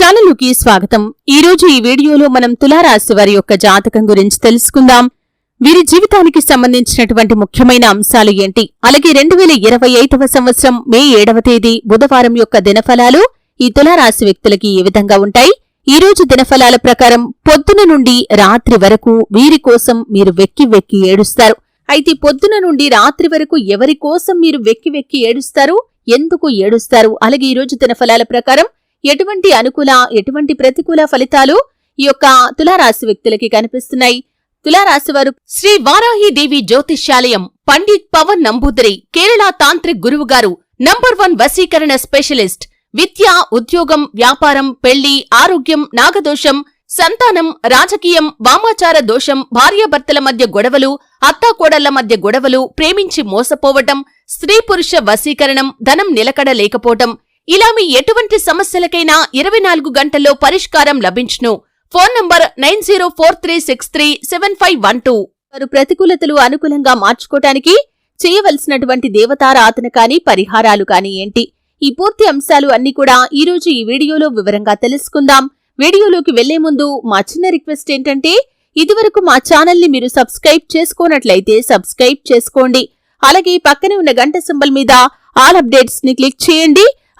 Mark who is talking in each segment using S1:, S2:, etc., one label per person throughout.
S1: ఛానల్కి స్వాగతం. ఈరోజు ఈ వీడియోలో మనం తులారాశి వారి యొక్క జాతకం గురించి తెలుసుకుందాం. వీరి జీవితానికి సంబంధించినటువంటి ముఖ్యమైన అంశాలు ఏంటి? అలాగే రెండు వేల ఇరవై ఐదవ సంవత్సరం మే ఏడవ తేదీ బుధవారం యొక్క దినఫలాలు ఈ తులారాశి వ్యక్తులకి ఏ విధంగా ఉంటాయి? ఈ రోజు దినఫలాల ప్రకారం పొద్దున నుండి రాత్రి వరకు వీరి కోసం మీరు వెక్కి వెక్కి ఏడుస్తారు. అయితే పొద్దున నుండి రాత్రి వరకు ఎవరి కోసం మీరు వెక్కి వెక్కి ఏడుస్తారు? ఎందుకు ఏడుస్తారు? అలాగే ఈ రోజు దినఫలాల ప్రకారం ఎటువంటి అనుకూల ఎటువంటి ప్రతికూల ఫలితాలు ఈ యొక్క తులారాశి వ్యక్తులకి కనిపిస్తున్నాయి? తులారాశి వారు శ్రీ వారాహి దేవి జ్యోతిష్యాలయం పండిత్ పవన్ నంబూదరి కేరళ తాంత్రిక్ గురువు గారు నంబర్ వన్ వశీకరణ స్పెషలిస్ట్ విద్య ఉద్యోగం వ్యాపారం పెళ్ళి ఆరోగ్యం నాగదోషం సంతానం రాజకీయం వామాచార దోషం భార్యాభర్తల మధ్య గొడవలు అత్తాకోడళ్ళ మధ్య గొడవలు ప్రేమించి మోసపోవటం స్త్రీ పురుష వశీకరణం ధనం నిలకడ లేకపోవటం ఇలా మీ ఎటువంటి సమస్యలకైనా ఇరవై నాలుగు గంటల్లో పరిష్కారం లభించును. Phone number nine zero four three six three seven five one two. వారు ప్రతికూలతలు అనుకూలంగా మార్చుకోటానికి చేయవలసినటువంటి దేవతారాధన కాని పరిహారాలు కాని ఏంటి? ఈ పూర్తి అంశాలు అన్ని కూడా ఈ రోజు ఈ వీడియోలో వివరంగా తెలుసుకుందాం. వీడియోలోకి వెళ్ళే ముందు మా చిన్న రిక్వెస్ట్ ఏంటంటే ఇదివరకు మా ఛానల్ని మీరు సబ్స్క్రైబ్ చేసుకోనట్లయితే సబ్స్క్రైబ్ చేసుకోండి. అలాగే పక్కనే ఉన్న గంట సింబల్ మీద ఆల్ అప్డేట్స్ని క్లిక్ చేయండి.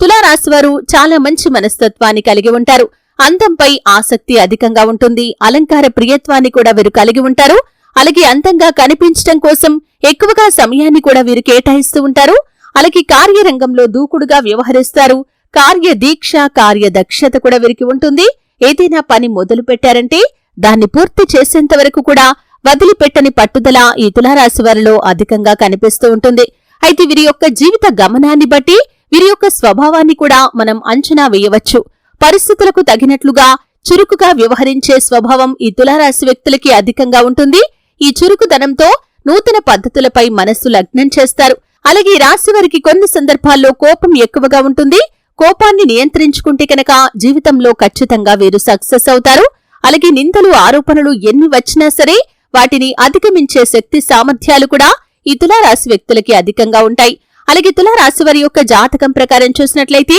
S1: తులారాశి వారు చాలా మంచి మనస్తత్వాన్ని కలిగి ఉంటారు. అందంపై ఆసక్తి అధికంగా ఉంటుంది. అలంకార ప్రియత్వాన్ని కూడా వీరు కలిగి ఉంటారు. అలాగే అందంగా కనిపించడం కోసం ఎక్కువగా సమయాన్ని కూడా వీరు కేటాయిస్తూ ఉంటారు. అలాగే కార్యరంగంలో దూకుడుగా వ్యవహరిస్తారు. కార్య దీక్ష కార్యదక్షత కూడా వీరికి ఉంటుంది. ఏదైనా పని మొదలు పెట్టారంటే దాన్ని పూర్తి చేసేంత వరకు కూడా వదిలిపెట్టని పట్టుదల ఈ తులారాశి వారిలో అధికంగా కనిపిస్తూ ఉంటుంది. అయితే వీరి యొక్క జీవిత గమనాన్ని బట్టి వీరి యొక్క స్వభావాన్ని కూడా మనం అంచనా వేయవచ్చు. పరిస్థితులకు తగినట్లుగా చురుకుగా వ్యవహరించే స్వభావం ఈ తులారాశి వ్యక్తులకి అధికంగా ఉంటుంది. ఈ చురుకుదనంతో నూతన పద్ధతులపై మనస్సు లగ్నం చేస్తారు. అలాగే ఈ రాశి వారికి కొన్ని సందర్భాల్లో కోపం ఎక్కువగా ఉంటుంది. కోపాన్ని నియంత్రించుకుంటే కనుక జీవితంలో ఖచ్చితంగా వీరు సక్సెస్ అవుతారు. అలాగే నిందలు ఆరోపణలు ఎన్ని వచ్చినా సరే వాటిని అధిగమించే శక్తి సామర్థ్యాలు కూడా ఈ తులారాశి వ్యక్తులకి అధికంగా ఉంటాయి. అలాగే తులారాశి వారి యొక్క జాతకం ప్రకారం చూసినట్లయితే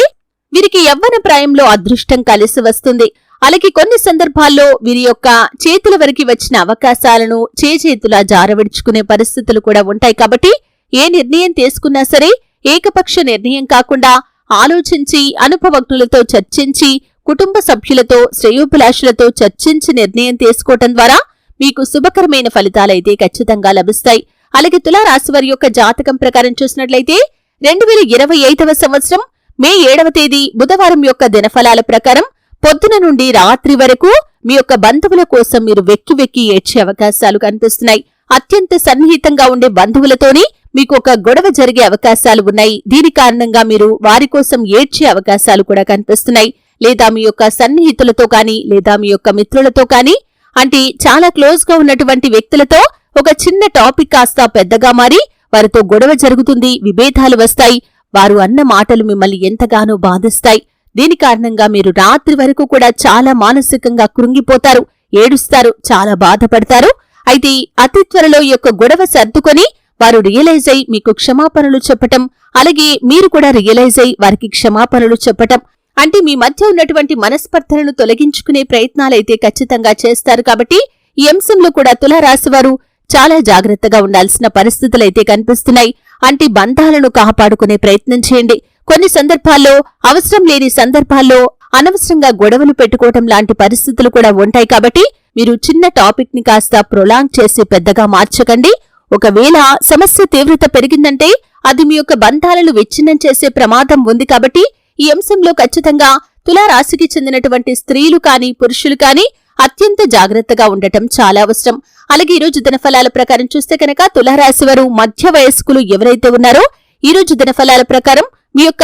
S1: వీరికి యవ్వన ప్రాయంలో అదృష్టం కలిసి వస్తుంది. అలాగే కొన్ని సందర్భాల్లో వీరి యొక్క చేతుల వరకు వచ్చిన అవకాశాలను చేజేతులా జారవిడుచుకునే పరిస్థితులు కూడా ఉంటాయి. కాబట్టి ఏ నిర్ణయం తీసుకున్నా సరే ఏకపక్ష నిర్ణయం కాకుండా ఆలోచించి అనుభవజ్ఞులతో చర్చించి కుటుంబ సభ్యులతో శ్రేయోభిలాషులతో చర్చించి నిర్ణయం తీసుకోవటం ద్వారా మీకు శుభకరమైన ఫలితాలైతే ఖచ్చితంగా లభిస్తాయి. అలాగే తులారాశి వారి యొక్క జాతకం ప్రకారం చూసినట్లయితే రెండు వేల ఇరవై ఐదవ సంవత్సరం మే ఏడవ తేదీ బుధవారం యొక్క దినఫలాల ప్రకారం పొద్దున నుండి రాత్రి వరకు మీ యొక్క బంధువుల కోసం మీరు వెక్కి వెక్కి ఏడ్చే అవకాశాలు కనిపిస్తున్నాయి. అత్యంత సన్నిహితంగా ఉండే బంధువులతోనే మీకు ఒక గొడవ జరిగే అవకాశాలు ఉన్నాయి. దీని కారణంగా మీరు వారి కోసం ఏడ్చే అవకాశాలు కూడా కనిపిస్తున్నాయి. లేదా మీ యొక్క సన్నిహితులతో కానీ లేదా మీ యొక్క మిత్రులతో కానీ అంటే చాలా క్లోజ్గా ఉన్నటువంటి వ్యక్తులతో ఒక చిన్న టాపిక్ కాస్త పెద్దగా మారి వారితో గొడవ జరుగుతుంది విభేదాలు వస్తాయి. వారు అన్న మాటలు మిమ్మల్ని ఎంతగానో బాధిస్తాయి. దీని కారణంగా మీరు రాత్రి వరకు కూడా చాలా మానసికంగా కృంగిపోతారు ఏడుస్తారు చాలా బాధపడతారు. అయితే అతి త్వరలో ఈ యొక్క గొడవ సర్దుకొని వారు రియలైజ్ అయి మీకు క్షమాపణలు చెప్పటం అలాగే మీరు కూడా రియలైజ్ అయి వారికి క్షమాపణలు చెప్పటం. అంటే మీ మధ్య ఉన్నటువంటి మనస్పర్ధలను తొలగించుకునే ప్రయత్నాలైతే ఖచ్చితంగా చేస్తారు కాబట్టి ఈ అంశంలో కూడా తులారాశి వారు చాలా జాగ్రత్తగా ఉండాల్సిన పరిస్థితులైతే కనిపిస్తున్నాయి. అంటే బంధాలను కాపాడుకునే ప్రయత్నం చేయండి. కొన్ని సందర్భాల్లో అవసరం లేని సందర్భాల్లో అనవసరంగా గొడవలు పెట్టుకోవటం లాంటి పరిస్థితులు కూడా ఉంటాయి కాబట్టి మీరు చిన్న టాపిక్ని కాస్త ప్రొలాంగ్ చేసి పెద్దగా మార్చకండి. ఒకవేళ సమస్య తీవ్రత పెరిగిందంటే అది మీ యొక్క బంధాలను విచ్ఛిన్నం చేసే ప్రమాదం ఉంది కాబట్టి ఈ అంశంలో ఖచ్చితంగా తులారాశికి చెందినటువంటి స్త్రీలు కాని పురుషులు కాని అత్యంత జాగ్రత్తగా ఉండటం చాలా అవసరం. అలాగే ఈ రోజు దినఫలాల ప్రకారం చూస్తే కనుక తులారాశి వారు మధ్య వయస్కులు ఎవరైతే ఉన్నారో ఈ రోజు దినఫలాల ప్రకారం మీ యొక్క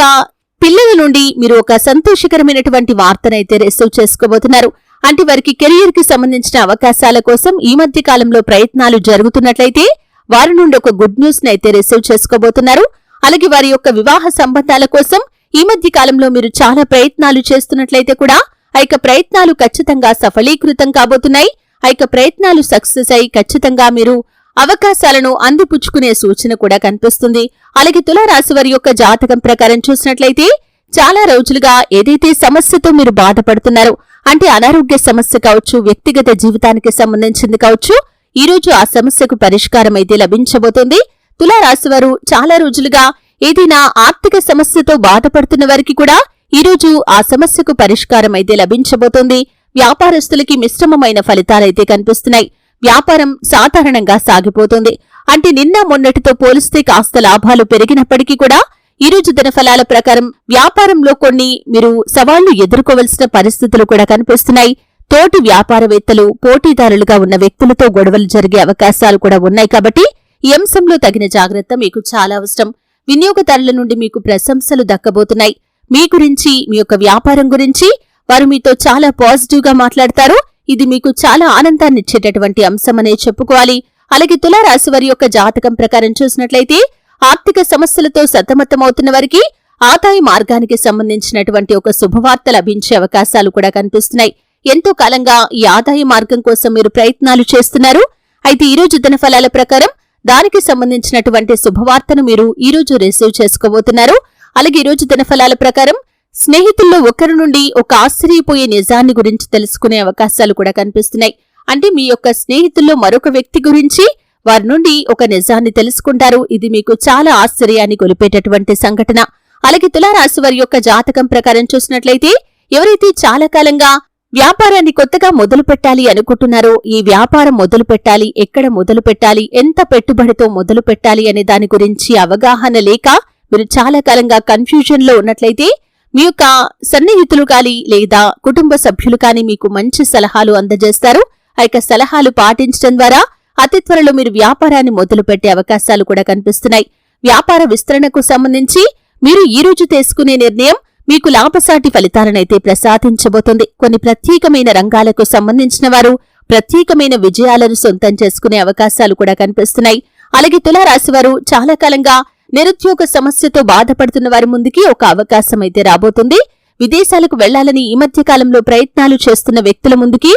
S1: పిల్లల నుండి మీరు ఒక సంతోషకరమైనటువంటి వార్తనైతే రిసీవ్ చేసుకోబోతున్నారు. అంటే వారికి కెరియర్కి సంబంధించిన అవకాశాల కోసం ఈ మధ్య కాలంలో ప్రయత్నాలు జరుగుతున్నట్లయితే వారి నుండి ఒక గుడ్ న్యూస్ని అయితే రిసీవ్ చేసుకోబోతున్నారు. అలాగే వారి యొక్క వివాహ సంబంధాల కోసం ఈ మధ్య కాలంలో మీరు చాలా ప్రయత్నాలు చేస్తున్నట్లయితే కూడా ఐక ప్రయత్నాలు ఖచ్చితంగా సఫలీకృతం కాబోతున్నాయి. ఐక ప్రయత్నాలు సక్సెస్ అయి ఖచ్చితంగా మీరు అవకాశాలను అందిపుచ్చుకునే సూచన కూడా కనిపిస్తుంది. అలాగే తులారాశి వారి యొక్క జాతకం ప్రకారం చూసినట్లయితే చాలా రోజులుగా ఏదైతే సమస్యతో మీరు బాధపడుతున్నారో అంటే అనారోగ్య సమస్య కావచ్చు వ్యక్తిగత జీవితానికి సంబంధించింది కావచ్చు ఈ రోజు ఆ సమస్యకు పరిష్కారం అయితే లభించబోతోంది. తులారాశి వారు చాలా రోజులుగా ఏదైనా ఆర్థిక సమస్యతో బాధపడుతున్న వారికి కూడా ఈ రోజు ఆ సమస్యకు పరిష్కారం అయితే లభించబోతోంది. వ్యాపారస్తులకి మిశ్రమమైన ఫలితాలైతే కనిపిస్తున్నాయి. వ్యాపారం సాధారణంగా సాగిపోతుంది. అంటే నిన్న మొన్నటితో పోలిస్తే కాస్త లాభాలు పెరిగినప్పటికీ కూడా ఈ రోజు దినఫలాల ప్రకారం వ్యాపారంలో కొన్ని మీరు సవాళ్ళు ఎదుర్కోవలసిన పరిస్థితులు కూడా కనిపిస్తున్నాయి. తోటి వ్యాపారవేత్తలు పోటీదారులుగా ఉన్న వ్యక్తులతో గొడవలు జరిగే అవకాశాలు కూడా ఉన్నాయి కాబట్టి ఈ అంశంలో తగిన జాగ్రత్త మీకు చాలా అవసరం. వినియోగదారుల నుండి మీకు ప్రశంసలు దక్కబోతున్నాయి. మీ గురించి మీ యొక్క వ్యాపారం గురించి వారు మీతో చాలా పాజిటివ్గా మాట్లాడతారు. ఇది మీకు చాలా ఆనందాన్ని ఇచ్చేటటువంటి అంశమనే చెప్పుకోవాలి. అలాగే తులారాశి వారి యొక్క జాతకం ప్రకారం చూసినట్లయితే ఆర్థిక సమస్యలతో సతమతమవుతున్న వారికి ఆదాయ మార్గానికి సంబంధించినటువంటి ఒక శుభవార్త లభించే అవకాశాలు కూడా కనిపిస్తున్నాయి. ఎంతో కాలంగా ఈ ఆదాయ మార్గం కోసం మీరు ప్రయత్నాలు చేస్తున్నారు. అయితే ఈ రోజు దినఫలాల ప్రకారం దానికి సంబంధించినటువంటి శుభవార్తను మీరు ఈ రోజు రిసీవ్ చేసుకోబోతున్నారు. అలాగే ఈ రోజు దినఫలాల ప్రకారం స్నేహితుల్లో ఒకరి నుండి ఒక ఆశ్చర్యపోయే నిజాన్ని గురించి తెలుసుకునే అవకాశాలు కూడా కనిపిస్తున్నాయి. అంటే మీ యొక్క స్నేహితుల్లో మరొక వ్యక్తి గురించి వారి నుండి ఒక నిజాన్ని తెలుసుకుంటారు. ఇది మీకు చాలా ఆశ్చర్యాన్ని కొలిపేటటువంటి సంఘటన. అలాగే తులారాశి వారి యొక్క జాతకం ప్రకారం చూసినట్లయితే ఎవరైతే చాలా కాలంగా వ్యాపారాన్ని కొత్తగా మొదలు పెట్టాలి అనుకుంటున్నారో ఈ వ్యాపారం మొదలు పెట్టాలి ఎక్కడ మొదలు పెట్టాలి ఎంత పెట్టుబడితో మొదలు పెట్టాలి అనే దాని గురించి అవగాహన లేక మీరు చాలా కాలంగా కన్ఫ్యూజన్లో ఉన్నట్లయితే మీ యొక్క సన్నిహితులు కానీ లేదా కుటుంబ సభ్యులు కానీ మీకు మంచి సలహాలు అందజేస్తారు. ఆ యొక్క సలహాలు పాటించడం ద్వారా అతి త్వరలో మీరు వ్యాపారాన్ని మొదలుపెట్టే అవకాశాలు కూడా కనిపిస్తున్నాయి. వ్యాపార విస్తరణకు సంబంధించి మీరు ఈ రోజు తీసుకునే నిర్ణయం మీకు లాభసాటి ఫలితాలనైతే ప్రసాదించబోతుంది. కొన్ని ప్రత్యేకమైన రంగాలకు సంబంధించిన వారు ప్రత్యేకమైన విజయాలను సొంతం చేసుకునే అవకాశాలు కూడా కనిపిస్తున్నాయి. అలాగే తులారాశి వారు చాలా కాలంగా నిరుద్యోగ సమస్యతో బాధపడుతున్న వారి ముందుకి ఒక అవకాశం అయితే రాబోతుంది. విదేశాలకు వెళ్ళాలని ఈ మధ్య కాలంలో ప్రయత్నాలు చేస్తున్న వ్యక్తుల ముందుకి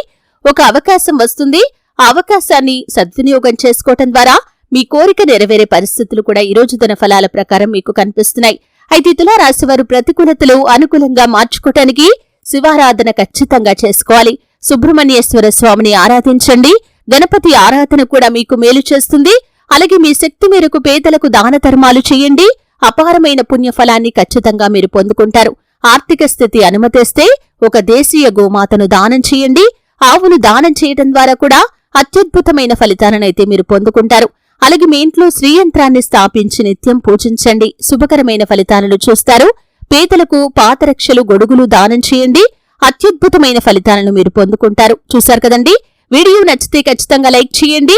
S1: ఒక అవకాశం వస్తుంది. ఆ అవకాశాన్ని సద్వినియోగం చేసుకోవటం ద్వారా మీ కోరిక నెరవేరే పరిస్థితులు కూడా ఈ రోజు ధన ఫలాల ప్రకారం మీకు కనిపిస్తున్నాయి. అయితే తులారాశి వారు ప్రతికూలతలు అనుకూలంగా మార్చుకోవటానికి శివారాధన ఖచ్చితంగా చేసుకోవాలి. సుబ్రహ్మణ్యేశ్వర స్వామిని ఆరాధించండి. గణపతి ఆరాధన కూడా మీకు మేలు చేస్తుంది. అలాగే మీ శక్తి మేరకు పేదలకు దాన ధర్మాలు చేయండి. అపారమైన పుణ్యఫలాన్ని ఖచ్చితంగా మీరు పొందుకుంటారు. ఆర్థిక స్థితి అనుమతిస్తే ఒక దేశీయ గోమాతను దానం చేయండి. ఆవును దానం చేయడం ద్వారా కూడా అత్యద్భుతమైన ఫలితాలనైతే మీరు పొందుకుంటారు. అలాగే మీ ఇంట్లో శ్రీయంత్రాన్ని స్థాపించి నిత్యం పూజించండి. శుభకరమైన ఫలితాలను చూస్తారు. పేదలకు పాతరక్షలు గొడుగులు దానం చేయండి. అత్యద్భుతమైన ఫలితాలను మీరు పొందుకుంటారు. చూశారు కదండి? వీడియో నచ్చితే ఖచ్చితంగా లైక్ చేయండి.